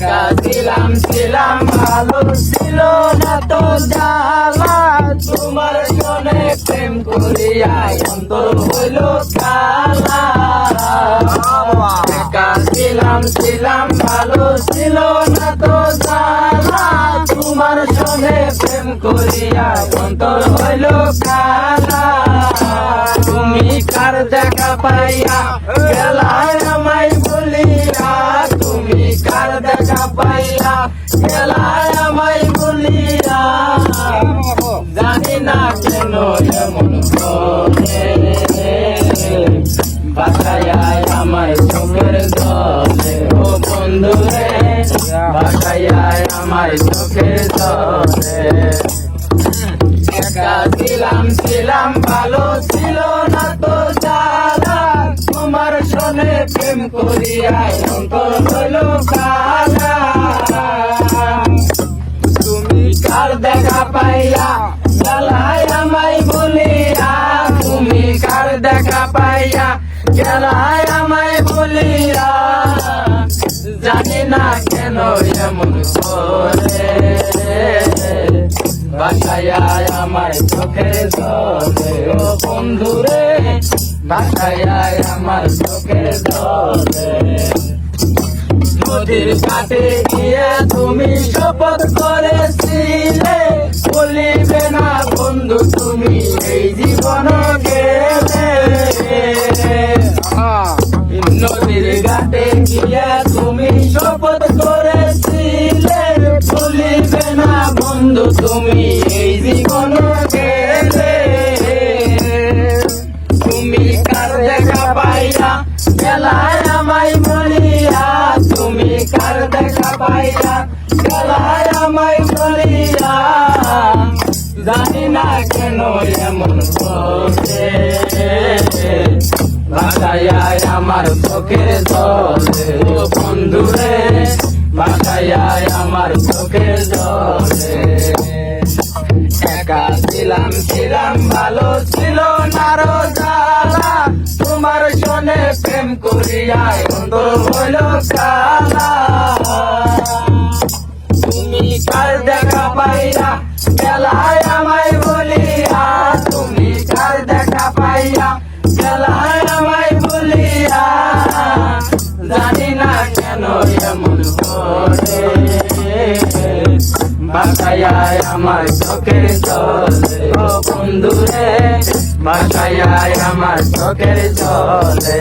একা ছিলাম ভালো ছিল না তোমার সনে প্রেম করিয়া অন্তর কালা একা ছিলাম ছিলাম ভালো ছিল না তো জ্বালা তোমার সনে প্রেম করিয়া অন্তর হইল কালা তুমি কার দেখা পাইয়া গেলায় আমায় বলিয়া, জানি না কেন এমন করে। বাসায় আমার চোখের জলে। ও বন্ধু রে বাসায় আমার চোখের জলে। একা ছিলাম ছিলাম ছিল না তো যারা তোমার শোনে প্রেম করিয়া অন্তর পাইয়া গেলাই আমায় বলিয়া দেখা পাইয়া? গেলাই আমায় বলিয়া জানি না কেন এমন করে। বাসায় আমার চোখের জলে, ও বন্ধু রে বাসায় আমার চোখের জলে। নদীর কাছে গিয়ে তুমি শপথ করেছিলে। বলিবে না বন্ধু তুমি এই জীবন গেলে। নদীর ঘাটে গিয়ে তুমি শপথ করেছিলে। বলিবে না বন্ধু তুমি আমায় বলিয়া তুমি কার দেখা পাইয়া গেলায় বলিয়া জানি না কেন এমন করে বাসায় আমার চোখের জলে ও বন্ধু রে বাসায় আমার চোখের জলে একা ছিলাম ছিলাম ভালো ছিল না রোজালা সনে প্রেম করিয়া অন্তর হইল তুমি কার দেখা পাইয়া গেলায় আমায় বলিয়া। তুমি কার দেখা পাইয়া গেলায় আমায় বলিয়া। জানি না কেন এমন করে। বাসায় আমার চোখের জলে। ও বন্ধু রে বাসায় আমার চোখের জলে।